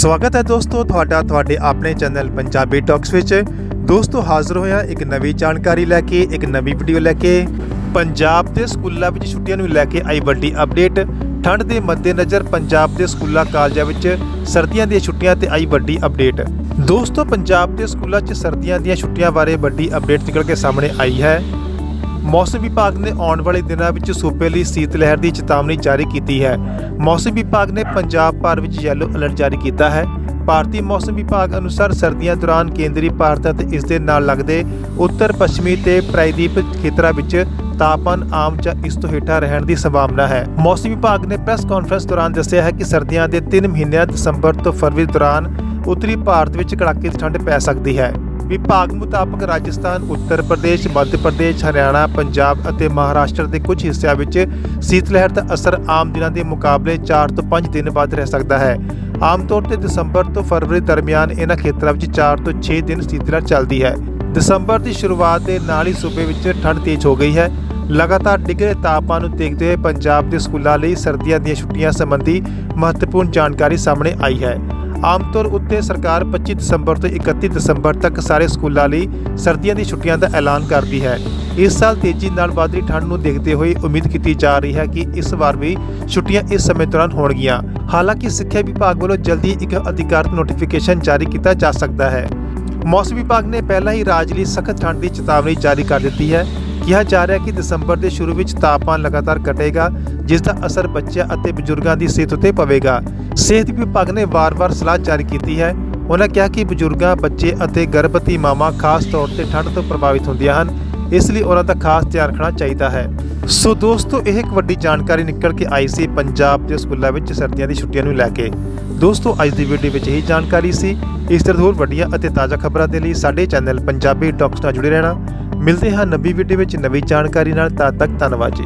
ਸਵਾਗਤ ਹੈ ਦੋਸਤੋ ਤੁਹਾਡਾ, ਤੁਹਾਡੇ ਆਪਣੇ ਚੈਨਲ ਪੰਜਾਬੀ ਟਾਕਸ ਵਿੱਚ। ਦੋਸਤੋ ਹਾਜ਼ਰ ਹੋਇਆ ਇੱਕ ਨਵੀਂ ਜਾਣਕਾਰੀ ਲੈ ਕੇ, ਇੱਕ ਨਵੀਂ ਵੀਡੀਓ ਲੈ ਕੇ। ਪੰਜਾਬ ਦੇ ਸਕੂਲਾਂ ਵਿੱਚ ਛੁੱਟੀਆਂ ਨੂੰ ਲੈ ਕੇ ਆਈ ਵੱਡੀ ਅਪਡੇਟ ਠੰਡ ਦੇ ਮੱਦੇਨਜ਼ਰ ਪੰਜਾਬ ਦੇ ਸਕੂਲਾਂ ਕਾਲਜਾਂ ਵਿੱਚ ਸਰਦੀਆਂ ਦੀਆਂ ਛੁੱਟੀਆਂ ਤੇ ਆਈ ਵੱਡੀ ਅਪਡੇਟ ਦੋਸਤੋ, ਪੰਜਾਬ ਦੇ ਸਕੂਲਾਂ 'ਚ ਸਰਦੀਆਂ ਦੀਆਂ ਛੁੱਟੀਆਂ ਬਾਰੇ ਵੱਡੀ ਅਪਡੇਟ ਨਿਕਲ ਕੇ ਸਾਹਮਣੇ ਆਈ ਹੈ। ਮੌਸਮ ਵਿਭਾਗ ਨੇ ਆਉਣ ਵਾਲੇ ਦਿਨਾਂ ਵਿੱਚ ਸੂਬੇ ਲਈ ਸੀਤ ਲਹਿਰ ਦੀ ਚੇਤਾਵਨੀ ਜਾਰੀ ਕੀਤੀ ਹੈ। ਮੌਸਮ ਵਿਭਾਗ ਨੇ ਪੰਜਾਬ ਭਰ ਵਿੱਚ ਯੈਲੋ ਅਲਰਟ ਜਾਰੀ ਕੀਤਾ ਹੈ। ਭਾਰਤੀ ਮੌਸਮ ਵਿਭਾਗ ਅਨੁਸਾਰ ਸਰਦੀਆਂ ਦੌਰਾਨ ਕੇਂਦਰੀ ਭਾਰਤ ਅਤੇ ਇਸ ਦੇ ਨਾਲ ਲੱਗਦੇ ਉੱਤਰ, ਪੱਛਮੀ ਤੇ ਪ੍ਰਾਇਦੀਪ ਖੇਤਰਾਂ ਵਿੱਚ ਤਾਪਮਾਨ ਆਮ ਜਾਂ ਇਸ ਤੋਂ ਹੇਠਾਂ ਰਹਿਣ ਦੀ ਸੰਭਾਵਨਾ ਹੈ। ਮੌਸਮ ਵਿਭਾਗ ਨੇ ਪ੍ਰੈਸ ਕਾਨਫਰੰਸ ਦੌਰਾਨ ਦੱਸਿਆ ਹੈ ਕਿ ਸਰਦੀਆਂ ਦੇ 3 ਮਹੀਨਿਆਂ ਦਸੰਬਰ ਤੋਂ ਫਰਵਰੀ ਦੌਰਾਨ ਉੱਤਰੀ ਭਾਰਤ ਵਿੱਚ ਕੜਾਕੇ ਦੀ ਠੰਡ ਪੈ ਸਕਦੀ ਹੈ। ਵਿਭਾਗ ਮੁਤਾਬਕ ਰਾਜਸਥਾਨ, ਉੱਤਰ ਪ੍ਰਦੇਸ਼, ਮੱਧ ਪ੍ਰਦੇਸ਼, ਹਰਿਆਣਾ, ਪੰਜਾਬ ਅਤੇ ਮਹਾਰਾਸ਼ਟਰ ਦੇ ਕੁਝ ਹਿੱਸਿਆਂ ਵਿੱਚ ਸੀਤ ਲਹਿਰ ਦਾ ਅਸਰ ਆਮ ਦਿਨਾਂ ਦੇ ਮੁਕਾਬਲੇ 4 ਤੋਂ 5 ਦਿਨ ਬਾਅਦ ਰਹਿ ਸਕਦਾ ਹੈ। ਆਮ ਤੌਰ ਤੇ ਦਸੰਬਰ ਤੋਂ ਫਰਵਰੀ ਦਰਮਿਆਨ ਇਹਨਾਂ ਖੇਤਰਾਂ ਵਿੱਚ 4 ਤੋਂ 6 ਦਿਨ ਸੀਤ ਲਹਿਰ ਚੱਲਦੀ ਹੈ। ਦਸੰਬਰ ਦੀ ਸ਼ੁਰੂਆਤ ਦੇ ਨਾਲ ਹੀ ਸੂਬੇ ਵਿੱਚ ਠੰਡ ਤੇਜ਼ ਹੋ ਗਈ ਹੈ। ਲਗਾਤਾਰ ਡਿੱਗੇ ਤਾਪਮਾਨ ਨੂੰ ਦੇਖਦੇ ਹੋਏ ਪੰਜਾਬ ਦੇ ਸਕੂਲਾਂ ਲਈ ਸਰਦੀਆਂ ਦੀਆਂ ਛੁੱਟੀਆਂ ਸੰਬੰਧੀ ਮਹੱਤਵਪੂਰਨ ਜਾਣਕਾਰੀ ਸਾਹਮਣੇ ਆਈ ਹੈ। ਆਮ ਤੌਰ ਉੱਤੇ ਸਰਕਾਰ 25 ਦਸੰਬਰ ਤੋਂ 31 ਦਸੰਬਰ ਤੱਕ ਸਾਰੇ ਸਕੂਲਾਂ ਲਈ ਸਰਦੀਆਂ ਦੀ ਛੁੱਟੀਆਂ ਦਾ ਐਲਾਨ ਕਰਦੀ ਹੈ। ਇਸ ਸਾਲ ਤੇਜ਼ੀ ਨਾਲ ਵਧ ਰਹੀ ਠੰਡ ਨੂੰ ਦੇਖਦੇ ਹੋਏ ਉਮੀਦ ਕੀਤੀ ਜਾ ਰਹੀ ਹੈ ਕਿ ਇਸ ਵਾਰ ਵੀ ਛੁੱਟੀਆਂ ਇਸ ਸਮੇਂ ਦੌਰਾਨ ਹੋਣਗੀਆਂ। ਹਾਲਾਂਕਿ ਸਿੱਖਿਆ ਵਿਭਾਗ ਵੱਲੋਂ ਜਲਦੀ ਇੱਕ ਅਧਿਕਾਰਤ ਨੋਟੀਫਿਕੇਸ਼ਨ ਜਾਰੀ ਕੀਤਾ ਜਾ ਸਕਦਾ ਹੈ। ਮੌਸਮ ਵਿਭਾਗ ਨੇ ਪਹਿਲਾਂ ਹੀ ਰਾਜ ਲਈ ਸਖਤ ਠੰਡ ਦੀ ਚੇਤਾਵਨੀ ਜਾਰੀ ਕਰ ਦਿੱਤੀ ਹੈ। ਕਿਹਾ ਜਾ ਰਿਹਾ ਕਿ ਦਸੰਬਰ ਦੇ ਸ਼ੁਰੂ ਵਿੱਚ ਤਾਪਮਾਨ ਲਗਾਤਾਰ ਘਟੇਗਾ, ਜਿਸ ਦਾ ਅਸਰ ਬੱਚਿਆਂ ਅਤੇ ਬਜ਼ੁਰਗਾਂ ਦੀ ਸਿਹਤ ਉੱਤੇ ਪਵੇਗਾ। ਸਿਹਤ ਵਿਭਾਗ ਨੇ ਵਾਰ-ਵਾਰ ਸਲਾਹ ਜਾਰੀ ਕੀਤੀ ਹੈ। ਉਹਨਾਂ ਕਿਹਾ ਕਿ ਬਜ਼ੁਰਗਾਂ, ਬੱਚੇ ਅਤੇ ਗਰਭਵਤੀ ਮਾਵਾਂ ਖਾਸ ਤੌਰ ਤੇ ਠੰਡ ਤੋਂ ਪ੍ਰਭਾਵਿਤ ਹੁੰਦੀਆਂ ਹਨ, ਇਸ ਲਈ ਉਹਨਾਂ ਦਾ ਖਾਸ ਧਿਆਨ ਰੱਖਣਾ ਚਾਹੀਦਾ ਹੈ। ਸੋ ਦੋਸਤੋ, ਇਹ ਇੱਕ ਵੱਡੀ ਜਾਣਕਾਰੀ ਨਿਕਲ ਕੇ ਆਈ ਸੀ ਪੰਜਾਬ ਦੇ ਸਕੂਲਾਂ ਵਿੱਚ ਸਰਦੀਆਂ ਦੀ ਛੁੱਟੀਆਂ ਨੂੰ ਲੈ ਕੇ। ਦੋਸਤੋ, ਅੱਜ ਦੀ ਵੀਡੀਓ ਵਿੱਚ ਇਹੀ ਜਾਣਕਾਰੀ ਸੀ। ਇਸ ਤਰ੍ਹਾਂ ਹੋਰ ਵੱਡੀਆਂ ਅਤੇ ਤਾਜ਼ਾ ਖਬਰਾਂ ਦੇ ਲਈ ਸਾਡੇ ਚੈਨਲ ਪੰਜਾਬੀ ਡਾਕਟਰ ਨਾਲ ਜੁੜੇ ਰਹਿਣਾ। ਮਿਲਦੇ ਹਾਂ ਨਵੀਂ ਵੀਡੀਓ ਵਿੱਚ ਨਵੀਂ ਜਾਣਕਾਰੀ ਨਾਲ ਤਦ ਤੱਕ ਧੰਨਵਾਦ ਜੀ।